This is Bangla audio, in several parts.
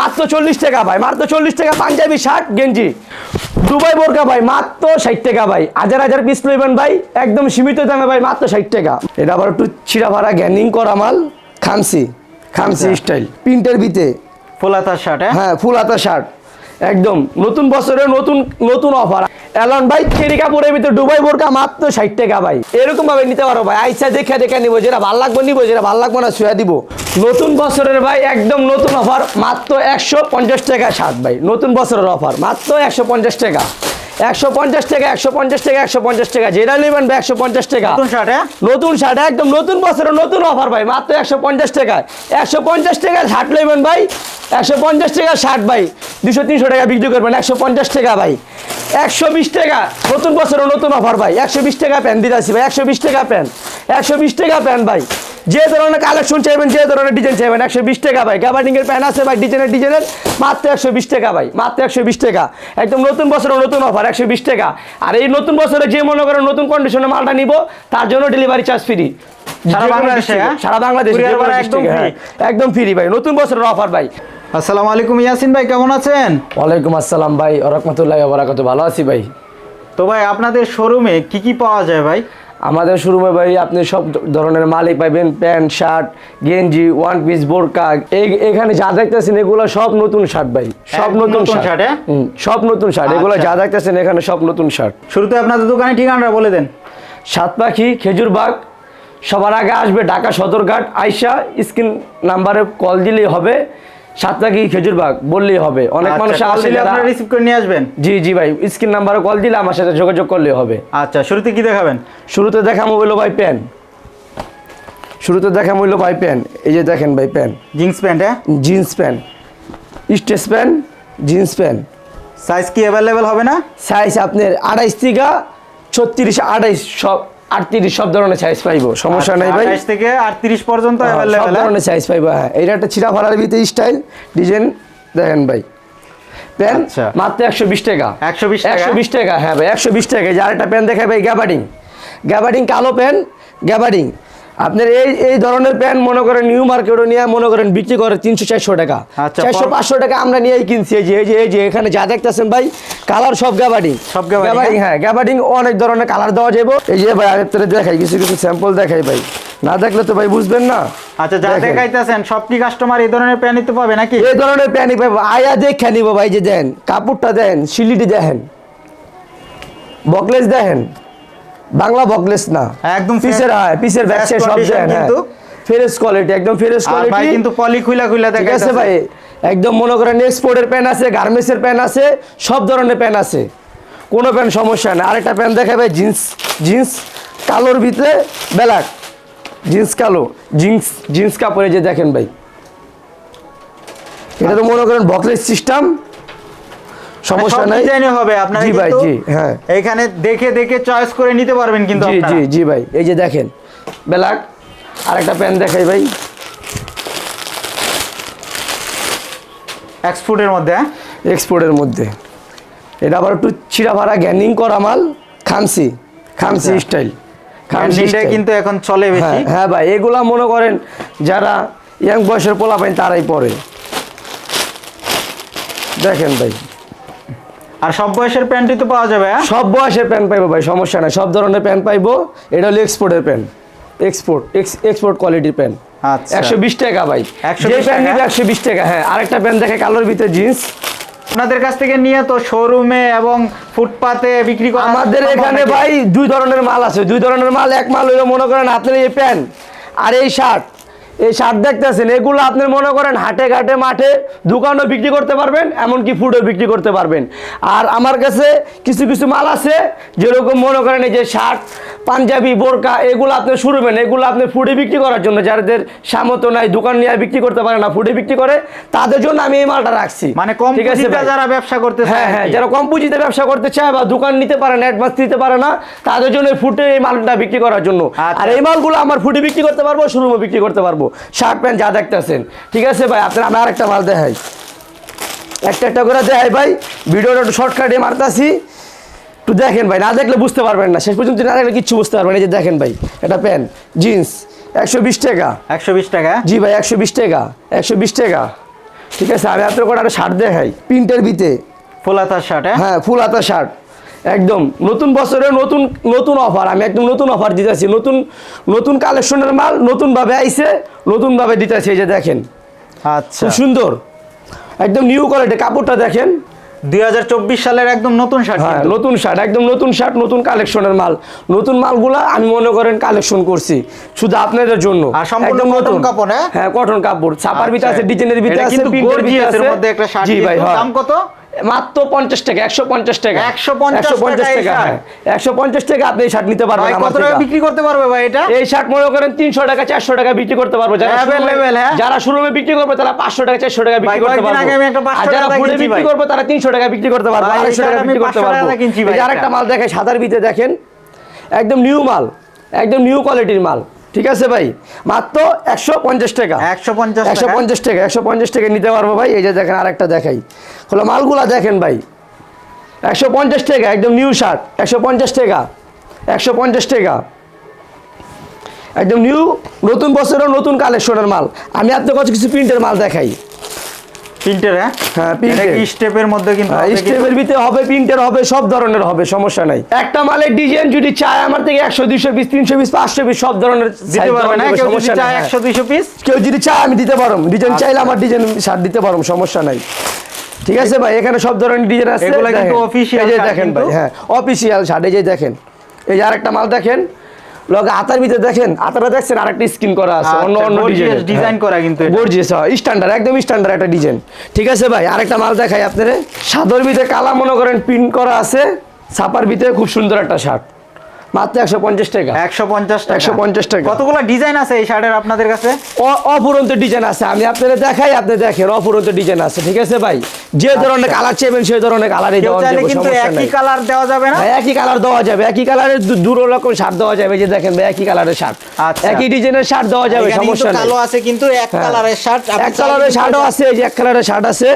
মাত্র চল্লিশ টাকা ভাই মাত্র চল্লিশ টাকা পাঞ্জাবি শার্ট গেঞ্জি। দুবাই বোরকা ভাই মাত্র ষাট টাকা ভাই। হাজার হাজার পিস লইবেন ভাই একদম সীমিত দামে ভাই মাত্র ষাট টাকা। এটা আবার একটু ছিঁড়া ভাড়া গ্যানিং করা মাল খামসি খামসি আচ্ছা। স্টাইল প্রিন্টের ভিতে। ফুলাতার শার্ট হ্যাঁ? হ্যাঁ ফুল হাতার শার্ট একদম নতুন বছরের নতুন নতুন অফার এলন ভাই, চেরি কাপড়ের ভিতরে ডুবাই বোরকা মাত্র ষাট টাকা ভাই। এরকম ভাবে নিতে পারো ভাই। আইসা দেখে দেখে নিবো, যেটা ভালো লাগবে নিবো, যেটা ভালো লাগবে না শুয়ে দিব। নতুন বছরের ভাই, একদম নতুন অফার মাত্র একশো পঞ্চাশ টাকা সাত ভাই। নতুন বছরের অফার মাত্র একশো পঞ্চাশ টাকা। একশো পঞ্চাশ টাকা একশো পঞ্চাশ টাকা একশো পঞ্চাশ টাকা। যেটা নেবেন একশো পঞ্চাশ টাকা। নতুন শার্ট হ্যাঁ? নতুন শার্ট একদম নতুন বছরের নতুন অফার ভাই মাত্র একশো পঞ্চাশ টাকায় একশো পঞ্চাশ টাকা শার্ট নেবেন ভাই একশো পঞ্চাশ টাকা শার্ট ভাই। দুশো তিনশো টাকা বিক্রি করবেন একশো পঞ্চাশ টাকা ভাই। একশো বিশ টাকা নতুন বছরের নতুন অফার ভাই। একশো বিশ টাকা প্যান্ট দিতে আসি ভাই একশো বিশ টাকা প্যান একশো বিশ টাকা প্যান ভাই। যে ধরনের কালেকশন চাইবেন যে ধরনের ডিজাইন চাইবেন একশো বিশ টাকা ভাই। গ্যাবার্ডিং এর প্যান আছে ভাই ডিজাইনের ডিজাইনের মাত্র একশো বিশ টাকা ভাই মাত্র একশো বিশ টাকা। একদম নতুন বছরের নতুন অফার একশো বিশ টাকা। আর এই নতুন বছরে যে মনে করেন নতুন কন্ডিশনে মালটা নিব তার জন্য ডেলিভারি চার্জ ফ্রি সারা বাংলাদেশে? সারা বাংলাদেশে একদম district-এ, হ্যাঁ, একদম ফ্রি ভাই নতুন বছরের অফার ভাই। আসসালামু আলাইকুম ইয়াসিন ভাই কেমন আছেন? ওয়ালাইকুম আসসালাম ভাই রহমতুল্লাহ বারাকাত ভালো আছি ভাই। তো ভাই আপনাদের শোরুমে কি কি পাওয়া যায় ভাই? আমাদের শুরুমে ভাই আপনি সব ধরনের মালই পাইবেন প্যান্ট শার্ট গেঞ্জি ওয়ান পিস বোরকা এখানে যা দেখতেছেন এগুলো সব নতুন শার্ট ভাই সব নতুন শার্ট হ্যাঁ? সব নতুন শার্ট এগুলো আচ্ছা। যা দেখতেছেন এখানে সব নতুন শার্ট শুরুতে আপনাদের দোকানে ঠিকানাটা বলে দেন সাত পাখি খেজুরবাগ সবার আগে আসবে ঢাকা সদরঘাট আইসা স্ক্রিন নাম্বারে কল দিলেই হবে সাত পাখি খেজুরবাগ বললেই হবে। অনেক মানুষ আচ্ছা, call আসলে আপনারা রিসিভ করে নিয়ে আসবেন? জি জি ভাই স্ক্রিন নাম্বারে কল দিলে আমার সাথে যোগাযোগ করলে হবে। আচ্ছা শুরুতে কি দেখাবেন? শুরুতে দেখা মোবাইল ভাই প্যান শুরুতে দেখা মূল্য ভাই প্যান এই যে দেখেন ভাই প্যান জিন্স প্যান্ট হ্যাঁ? Jeans pant stage pant jeans pant size কি অ্যাভেলেবেল হবে না? সাইজ আপনার আড়াইশ থেকে ছত্রিশ আড়াইশ সব আটত্রিশ সব ধরনের সাইজ পাইবো সমস্যা নাই ভাই। 28 থেকে 38 পর্যন্ত अवेलेबल সব অ্যাভেলেবেল ধরনের সাইজ পাইবো হ্যাঁ। এটা একটা ছিঁড়া ফাড়ার ভিতরে স্টাইল ডিজাইন দেখেন ভাই। প্যান আচ্ছা। মাত্র একশো বিশ টাকা। 120 টাকা? একশো বিশ টাকা হ্যাঁ ভাই একশো বিশ টাকা। যার একটা প্যান দেখে ভাই গ্যাবার্ডিং গ্যাবার্ডিং কালো প্যান গ্যাবাডিং আপনার এই এই ধরনের প্যান্ট মনে করেন নিউ মার্কেটও নিয়ে মনে করেন বিক্রি করে তিনশো চারশো টাকা। আচ্ছা, চারশো পাঁচশো টাকা আমরা নিয়েই কিনছি। এই যে এই যে এই যে এখানে যা দেখতেছেন ভাই কালার সব গ্যাবাডিং সব গ্যাবাডিং হ্যাঁ? গ্যাবাডিং অনেক ধরনের কালার দেওয়া যাবে এই যে ভাই আগের থেকে দেখাই কিছু কিছু স্যাম্পল দেখাই ভাই। না দেখলে তো ভাই বুঝবেন না। আচ্ছা যা দেখাইতেছেন সব কি কাস্টমার এই ধরনের প্যান্ট নিতে পাবে নাকি? এই ধরনের প্যানিক ভাই আয়া দেখে নিব ভাই যে দেন কাপড়টা দেন সিলিটি দেখেন। বকলেস দেখেন। বাংলা বকলেস না। একদম পিসের হ্যাঁ পিসের ব্যাক fresh সাইড সব দেন হ্যাঁ। কিন্তু। ফ্রেশ কোয়ালিটি একদম ফ্রেশ আর ভাই কোয়ালিটি কিন্তু পলি খুইলা খুইলা ঠিক আছে ভাই একদম মনে করেন এক্সপোর্টের প্যান আছে গার্মেন্টসের প্যান আছে সব ধরনের প্যান আছে। কোনো প্যান সমস্যা নেই। আরেকটা প্যান দেখাবে জিন্স জিন্স কালোর ভিতরে ব্ল্যাক জিন্স কালো জিন্স জিন্স কাপড়ে যে দেখেন ভাই। এটা তো মনে করেন বকলেস সিস্টেম সমস্যা নাই। ডিজাইনে হবে আপনারা জি ভাই, জি, হ্যাঁ। এখানে দেখে দেখে চয়েস করে নিতে পারবেন কিন্তু জি জি জি ভাই এই যে দেখেন ব্ল্যাক আরেকটা প্যান দেখাই ভাই। এক্সপোর্টের মধ্যে হ্যাঁ? এক্সপোর্টের মধ্যে। এটা আবার একটু ছিঁড়া ভাড়া গ্যানিং করা মাল খামসি খামসি আচ্ছা। স্টাইল ব্র্যান্ডিংটা কিন্তু এখন চলে বেশি। হ্যাঁ হ্যাঁ ভাই এগুলা মনে করেন যারা ইয়াং বয়সের পোলা পাইন তারাই পরে। দেখেন ভাই। আর সব বয়সের প্যান্টই তো পাওয়া যাবে হ্যাঁ? সব বয়সের প্যান্ট পাইবো ভাই সমস্যা নাই। সব ধরনের প্যান্ট পাইবো। এটা হলো এক্সপোর্টের প্যান্ট। এক্সপোর্ট এক্সপোর্ট কোয়ালিটির প্যান্ট। আচ্ছা। একশো বিশ টাকা ভাই। 120 যে প্যান্ট টাকা? নিবে একশো বিশ টাকা হ্যাঁ। আরেকটা প্যান্ট দেখে কালোর ভিতরে জিন্স আপনাদের কাছ থেকে নিয়ে তো শোরুমে এবং ফুটপাতে বিক্রি করা আমাদের এখানে ভাই দুই ধরনের মাল আছে। দুই ধরনের মাল এক মাল হইল মনে করেন আপনার এই প্যান্ট আর এই শার্ট এই শার্ট দেখতেছেন এগুলো আপনি মনে করেন হাটে ঘাটে মাঠে দোকানও বিক্রি করতে পারবেন এমনকি ফুডও বিক্রি করতে পারবেন। আর আমার কাছে কিছু কিছু মাল আছে যেরকম মনে করেন এই যে শার্ট পাঞ্জাবি বোরকা এগুলো আপনি শুরুবেন এগুলো আপনি ফুডে বিক্রি করার জন্য যাদের সামর্থ্য নাই দোকান নিয়ে বিক্রি করতে পারে না ফুডে বিক্রি করে তাদের জন্য আমি এই মালটা রাখছি। মানে কম ঠিক আছে যারা ব্যবসা করতে হ্যাঁ হ্যাঁ যারা কম পুঁজিতে ব্যবসা করতে চায় বা দোকান নিতে পারে না অ্যাডভান্স দিতে পারে না তাদের জন্য ফুটে এই মালটা বিক্রি করার জন্য। আচ্ছা। আর এই মালগুলো আমার ফুটে বিক্রি করতে পারব শোরুমে বিক্রি করতে পারব। শার্ট প্যান্ট যা দেখতেছেন। ঠিক আছে ভাই আপনার আমি আরেকটা মাল দেখাই। একটা একটা করে দেখাই ভাই ভিডিওটা একটু শর্টকাটে মারতাছি। একটু দেখেন ভাই না দেখলে বুঝতে পারবেন না। শেষ পর্যন্ত না দেখলে কিচ্ছু বুঝতে পারবেন এই যে দেখেন ভাই এটা প্যান্ট জিন্স একশো বিশ টাকা। একশো বিশ টাকা? জি ভাই একশো বিশ টাকা একশো বিশ টাকা। ঠিক আছে আমি আপনার কটা একটা শার্ট দেখাই প্রিন্টের ভিতে ফুলাতার শার্ট হ্যাঁ? হ্যাঁ ফুল হাতার শার্ট। একদম নতুন বছরে নতুন নতুন অফার আমি একদম নতুন অফার দিতেছি নতুন নতুন কালেকশনের মাল নতুনভাবে আইছে নতুনভাবে দিতেছি এই যে দেখেন আচ্ছা খুব সুন্দর একদম নিউ কোয়ালিটি কাপড়টা দেখেন দুই সালের একদম নতুন শার্ট হ্যাঁ নতুন শার্ট একদম নতুন শার্ট নতুন কালেকশনের মাল নতুন মালগুলা আমি মনে করেন কালেকশন করছি শুধু আপনাদের জন্য একদম নতুন। কাপড়, হ্যাঁ? হ্যাঁ কটন কাপড় ছাপার ভিতরে আচ্ছা। আছে ডিজাইনের ভিতরে আছে প্রিন্টের ভিতরে আছে মধ্যে একটা শার্ট। হ্যাঁ। দাম কত? মাত্র পঞ্চাশ টাকা একশো পঞ্চাশ টাকা। 150 টাকা এই টাকা একশো পঞ্চাশ টাকা আপনি এই শার্ট নিতে পারবেন কত টাকা বিক্রি করতে পারবে ভাই এটা? এই শার্ট মনে করেন তিনশো টাকা চারশো টাকা বিক্রি করতে পারব। যারা showroom-এ- হ্যাঁ? শুরুমে বিক্রি করবে তারা পাঁচশো টাকা চারশো টাকা বিক্রি করতে পারব আগে আমি একটা 500 আর যারা টাকা বিক্রি করবে তারা তিনশো টাকা বিক্রি করতে পারব আড়াইশো টাকা বিক্রি করতে 500 পারব। আরেকটা এটা। মাল দেখাই সাদার ভিতরে দেখেন একদম নিউ মাল একদম নিউ কোয়ালিটির মাল। ঠিক আছে ভাই? মাত্র একশো পঞ্চাশ টাকা। 150 একশো পঞ্চাশ টাকা একশো পঞ্চাশ টাকা নিতে পারব ভাই। এই যে দেখেন আরেকটা দেখাই। হলো মালগুলা দেখেন ভাই। একশো পঞ্চাশ টাকা একদম নিউ শার্ট একশো পঞ্চাশ টাকা। একশো পঞ্চাশ টাকা। একদম নিউ নতুন বছরের নতুন কালেকশনের মাল। আমি আপনার কাছে কিছু প্রিন্টের মাল দেখাই। প্রিন্টের হ্যাঁ? হ্যাঁ, স্টেপের মধ্যে কিন্তু স্টেপের ভিতরে হবে প্রিন্টের হবে সব ধরনের হবে সমস্যা নাই। একটা মালের ডিজাইন যদি চায় আমার থেকে একশো দুইশো পিস তিনশো পিস পাঁচশো পিস সব ধরনের দিতে পারবে না কেউ যদি চায় নাই, হ্যাঁ। একশো দুইশো পিস কেউ যদি চায় আমি দিতে পারব। ডিজাইন চাইলে আমার ডিজাইন শার্ট দিতে পারব সমস্যা নাই। ঠিক আছে ভাই এখানে সব ধরনের ডিজাইন আছে এগুলা কিন্তু শার্ট দেখেন ভাই হ্যাঁ অফিসিয়াল শার্ট এই যে দেখেন। এই যে আরেকটা মাল দেখেন। লগে আতার ভিতরে দেখেন আতারা দেখছেন আরেকটা স্কিন করা আছে অন্য আচ্ছা, অন্য gorgeous ডিজাইন করা কিন্তু। গর্জিয়াস স্ট্যান্ডার্ড একদম স্ট্যান্ডার্ড একটা ডিজাইন ঠিক আছে ভাই আরেকটা মাল দেখাই আপনারে। সাদর ভিতরে কালা মনে করেন প্রিন্ট করা আছে ছাপার ভিতরে খুব সুন্দর একটা শার্ট মাত্র একশো পঞ্চাশ টাকা। একশো পঞ্চাশ টাকা। 150 টাকা। কতগুলো ডিজাইন আছে এই শার্টের আপনাদের কাছে? অফুরন্ত ডিজাইন আছে। আমি আপনাদের দেখাই আপনি দেখেন অফুরন্ত ডিজাইন আছে ঠিক আছে ভাই? যে ধরনের কালার চাইবেন সেই ধরনের কালারই আচ্ছা। দেওয়া যাবে কিন্তু একই কালার দেওয়া যাবে না? একই কালার দেওয়া যাবে একই কালারের দু- দু রকম শার্ট দেওয়া যাবে যে দেখেন ভাই একই কালারের শার্ট। আচ্ছা। একই ডিজাইনের শার্ট দেওয়া যাবে সমস্যা কালো আছে কিন্তু এক হ্যাঁ। কালারের শার্ট এক কালারের শার্টও আছে এই যে এক কালারের শার্ট আছে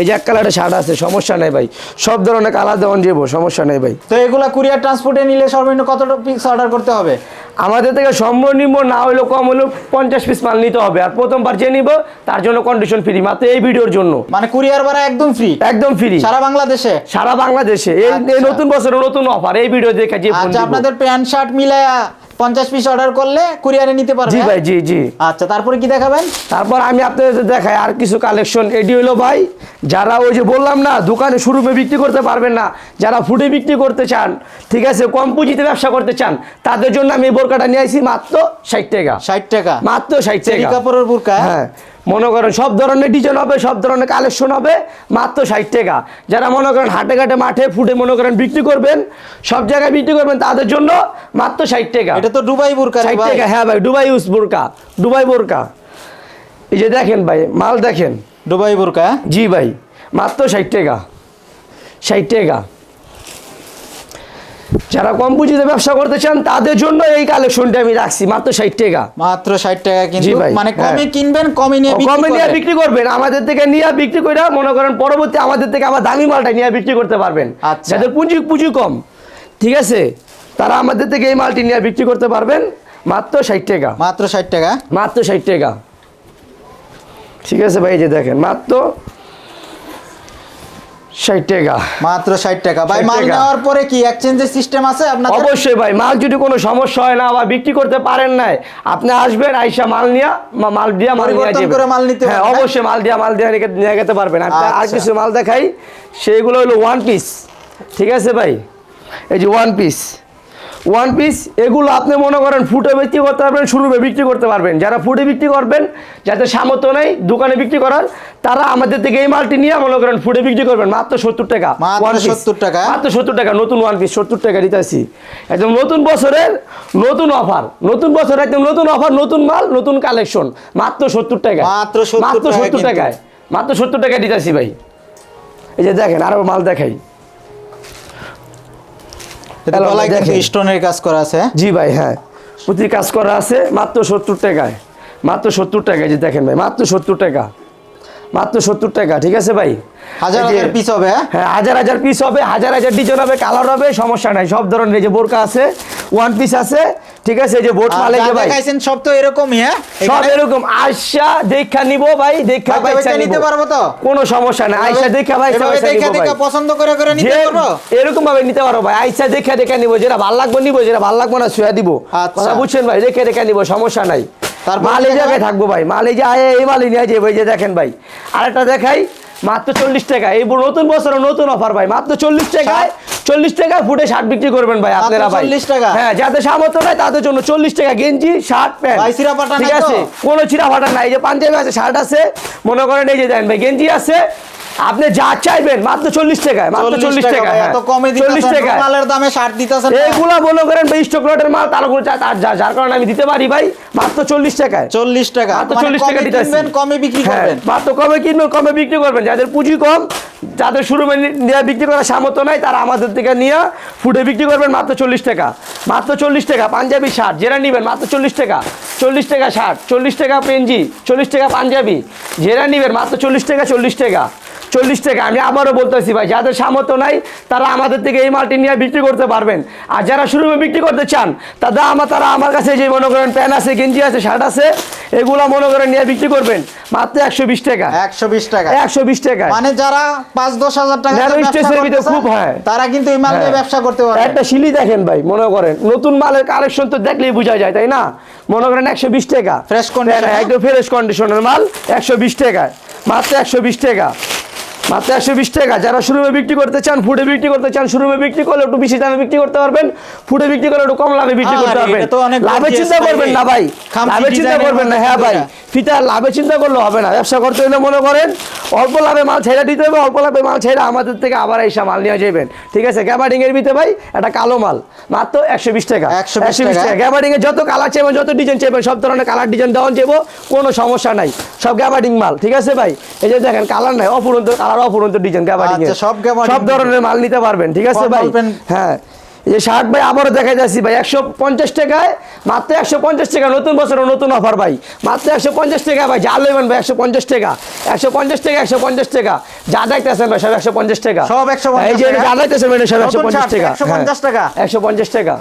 এই যে এক কালারের শার্ট আছে সমস্যা নেই ভাই। সব ধরনের কালার দেওয়া যাব সমস্যা নেই ভাই। তো এগুলা কুরিয়ার ট্রান্সপোর্টে নিলে সর্বনিম্ন কত পিস অর্ডার করতে হবে? আমাদের থেকে সর্বনিম্ন না হলেও কম হলেও পঞ্চাশ পিস মাল নিতে হবে। আর প্রথমবার যে নিব তার জন্য কন্ডিশন ফ্রি মাত্র এই ভিডিওর জন্য। মানে কুরিয়ার ভাড়া একদম ফ্রি একদম ফ্রি সারা বাংলাদেশে? সারা বাংলাদেশে। এই আচ্ছা। নতুন বছরের নতুন অফার এই ভিডিও দেখে যে আচ্ছা, আপনাদের প্যান্ট শার্ট মিলায়া 50 পিস অর্ডার করলে কুরিয়ারে নিতে পারবেন জি হ্যাঁ? ভাই জি জি। আচ্ছা তারপরে কি দেখাবেন? তারপর আমি আপনাদের দেখাই আর কিছু কালেকশন এটি হলো ভাই যারা ওই যে বললাম না দোকানে শোরুমে বিক্রি করতে পারবেন না যারা ফুটে বিক্রি করতে চান ঠিক আছে কম পুঁজিতে ব্যবসা করতে চান তাদের জন্য আমি বোরকাটা নিয়ে আসি মাত্র 60 টাকা। 60 টাকা। মাত্র 60 টাকা। কাপড়ের বোরকা? হ্যাঁ। মনে করেন সব ধরনের ডিজাইন হবে সব ধরনের কালেকশন হবে মাত্র ষাট টাকা। যারা মনে করেন হাটে ঘাটে মাঠে ফুটে মনে করেন বিক্রি করবেন সব জায়গায় বিক্রি করবেন তাদের জন্য মাত্র ষাট টাকা। এটা তো ডুবাই বোরকা ষাট টাকা হ্যাঁ ভাই ডুবাই ইউজ বোরকা ডুবাই বোরকা। এই যে দেখেন ভাই মাল দেখেন। ডুবাই বোরকা? জি ভাই মাত্র ষাট টাকা ষাট টাকা। যারা কম পুঁজিতে ব্যবসা করতে চান তাদের জন্য এই কালেকশনটা আমি রাখছি মাত্র ষাট টাকা। মাত্র ষাট টাকা কিন্তু মানে কমে হ্যাঁ। কিনবেন কমে নিয়ে কমে নিয়ে বিক্রি করবেন। আমাদের থেকে নিয়ে বিক্রি করে মনে করেন পরবর্তী আমাদের থেকে আবার দামি মালটা নিয়ে বিক্রি করতে পারবেন। আচ্ছা। যাদের পুঁজি পুঁজি কম। ঠিক আছে? তারা আমাদের থেকে এই মালটি নিয়ে বিক্রি করতে পারবেন। মাত্র ষাট টাকা। মাত্র ষাট টাকা? মাত্র ষাট টাকা। ঠিক আছে ভাই যে দেখেন মাত্র ষাট টাকা। মাত্র ষাট টাকা। ভাই মাল নেওয়ার পরে কি এক্সচেঞ্জের সিস্টেম আছে আপনাদের? অবশ্যই ভাই মাল যদি কোনো সমস্যা হয় না বা বিক্রি করতে পারেন নাই আপনি আসবেন আইসা মাল নিয়া মাল দিয়া মাল নিয়ে যাবেন। করে মাল নিতে হ্যাঁ হ্যাঁ? অবশ্যই মাল দিয়া মাল দিয়ে নিয়ে যেতে পারবেন। আর আচ্ছা। কিছু মাল দেখাই সেইগুলো হলো ওয়ান পিস ঠিক আছে ভাই? এই যে ওয়ান পিস ওয়ান পিস এগুলো আপনি মনে করেন ফুটে বিক্রি করতে পারবেন শুরুবে বিক্রি করতে পারবেন। যারা ফুটে বিক্রি করবেন যাদের সামর্থ্য নেই দোকানে বিক্রি করার তারা আমাদের থেকে এই মালটি নিয়ে মনে করেন ফুটে বিক্রি করবেন। মাত্র সত্তর টাকা। 70 টাকা? মাত্র সত্তর টাকা নতুন ওয়ান পিস সত্তর টাকা দিতেছি একদম নতুন বছরের নতুন অফার নতুন বছর একদম নতুন অফার নতুন মাল নতুন কালেকশন মাত্র সত্তর টাকা মাত্র মাত্র সত্তর টাকায় মাত্র সত্তর টাকা দিতেছি ভাই। এই যে দেখেন আরও মাল দেখাই। গলায় কিন্তু স্টোনের কাজ করা আছে? জি ভাই হ্যাঁ। প্রতি কাজ করা আছে মাত্র সত্তর টাকায়। মাত্র সত্তর টাকা যে দেখেন ভাই মাত্র সত্তর টাকা। মাত্র সত্তর টাকা ঠিক আছে ভাই? হাজার হাজার পিস হবে হ্যাঁ? হ্যাঁ হাজার হাজার পিস হবে হাজার হাজার ডিজাইন হবে কালার হবে সমস্যা নাই। সব ধরনের যে বোরকা আছে ওয়ান পিস আছে ঠিক আছে এই যে বোট মালে যে ভাই। দেখাইছেন সব তো এরকমই হ্যাঁ? সব এরকম। আয়সা দেখা নিব ভাই দেখা পয়সা নিতে পারব তো? কোনো সমস্যা নাই। আয়সা দেখা ভাই এভাবে দেখা দেখা পছন্দ করে করে নিতে পারব? এরকম ভাবে নিতে পারো ভাই। আইসা দেখা দেখে নিবো যেটা ভালো লাগবে নিবো যেটা ভালো লাগবে না শুয়ে দিব। আচ্ছা। কথা বুঝছেন ভাই? দেখে দেখে নিব সমস্যা নাই। তার মাল যাবে? থাকব ভাই। মাল যে এই মালই নিয়ে যাবে যে দেখেন ভাই। আরেকটা দেখাই। মাত্র চল্লিশ টাকা। এই নতুন বছরের নতুন অফার ভাই মাত্র চল্লিশ টাকায় চল্লিশ টাকা ফুটে শার্ট বিক্রি করবেন ভাই আপনারা ভাই। 40 টাকা? হ্যাঁ যাদের সামর্থ্য নাই তাদের জন্য চল্লিশ টাকা গেঞ্জি শার্ট প্যান্ট ঠিক আছে? কোনো চিরা ফাটা নাই। যে পাঞ্জাবি আছে শার্ট আছে মনে করেন এই যে দেন ভাই গেঞ্জি আছে আপনি যা চাইবেন মাত্র চল্লিশ টাকায় মাত্র চল্লিশ টাকা ভাই, হ্যাঁ। চল্লিশ দিতেছেন টাকা মালের দামে শার্ট দিতেছেন না। এইগুলা মনে করেন ভাই স্টক লটের মাল তার উপর যার কারণে আমি দিতে পারি ভাই মাত্র চল্লিশ টাকায়। চল্লিশ টাকা মাত্র মানে চল্লিশ টাকা কমে দিতে কমে বিক্রি হ্যাঁ, করবেন। মাত্র কমে কিনবেন কমে বিক্রি করবেন। যাদের পুঁজি কম যাদের শুরু নিয়ে বিক্রি করার সামর্থ্য নাই তারা আমাদের থেকে নিয়ে ফুটে বিক্রি করবেন মাত্র চল্লিশ টাকা। মাত্র চল্লিশ টাকা পাঞ্জাবি শার্ট যেটা নেবেন মাত্র চল্লিশ টাকা। চল্লিশ টাকা শার্ট চল্লিশ টাকা পেঞ্জি চল্লিশ টাকা পাঞ্জাবি যেটা নেবেন মাত্র চল্লিশ টাকা চল্লিশ টাকা। চল্লিশ টাকা। আমি আবারও বলতেছি ভাই যাদের সামর্থ্য নাই তারা আমাদের থেকে এই মালটি নিয়ে বিক্রি করতে পারবেন। আর যারা শুরু বিক্রি করতে চান তারা আমার তারা আমার কাছে যে মনে করেন প্যান্ট আছে গেঞ্জি আছে শার্ট আছে এগুলা মনে করেন নিয়ে বিক্রি করবেন। মাত্র একশো বিশ টাকা। একশো বিশ টাকা। একশো বিশ টাকা। মানে যারা পাঁচ দশ হাজার টাকা খুব হয়। তারা কিন্তু এই মাল দিয়ে হ্যাঁ। ব্যবসা করতে পারে একটা শিলি দেখেন ভাই মনে করেন। নতুন মালের কালেকশন তো দেখলেই বোঝা যায় তাই না? মনে করেন একশো বিশ টাকা। ফ্রেশ হ্যাঁ, একদম ফ্রেশ কন্ডিশনের মাল একশো বিশ টাকা। মাত্র একশো বিশ টাকা। মাত্র একশো বিশ টাকা। যারা শুরুমে বিক্রি করতে চান ফুডে বিক্রি করতে চান শুরুমে বিক্রি করলে একটু বেশি দামে বিক্রি করতে পারবেন। ফুডে বিক্রি করলে একটু কম লাভে বিক্রি করতে পারবেন। এটা তো অনেক লাভে চিন্তা করবেন না ভাই। খামচি লাভে চিন্তা করবেন না। হ্যাঁ ভাই ফিতা। ফিতা লাভে চিন্তা করলে হবে না। ব্যবসা করতে হলে মনে করেন অল্প লাভে মাল ছেড়ে দিতে হবে অল্প লাভে মাল ছেড়ে আমাদের থেকে আবার এসে মাল নিয়ে যাবেন। ঠিক আছে? গ্যাবার্ডিং এর ভিতরে ভাই এটা কালো মাল। মাত্র একশো বিশ টাকা। 120 টাকা। গ্যাবার্ডিং এর যত কালার চাইবেন যত ডিজাইন চাইবেন সব ধরনের কালার ডিজাইন দেওয়া যাব কোনো সমস্যা নাই। সব গ্যাবার্ডিং মাল। ঠিক আছে ভাই? এই যে দেখেন কালার নাই অপুরন্ত কালার অপুরন্ত ডিজাইন গ্যাবার্ডিং আচ্ছা, সব সব ধরনের মাল নিতে পারবেন ঠিক আছে ভাই হ্যাঁ যে শার্ট ভাই আবারও দেখা যাচ্ছি ভাই একশো পঞ্চাশ টাকায় মাত্র একশো পঞ্চাশ টাকা নতুন বছরের নতুন অফার ভাই মাত্র একশো পঞ্চাশ টাকা ভাই যা লেবেন ভাই একশো পঞ্চাশ টাকা একশো পঞ্চাশ টাকা একশো পঞ্চাশ টাকা যা দেখতেছেন ভাই সব একশো পঞ্চাশ টাকা সব 150 এই যে যা দেখতেছেন ভাই সব একশো পঞ্চাশ টাকা 150 টাকা? একশো পঞ্চাশ টাকা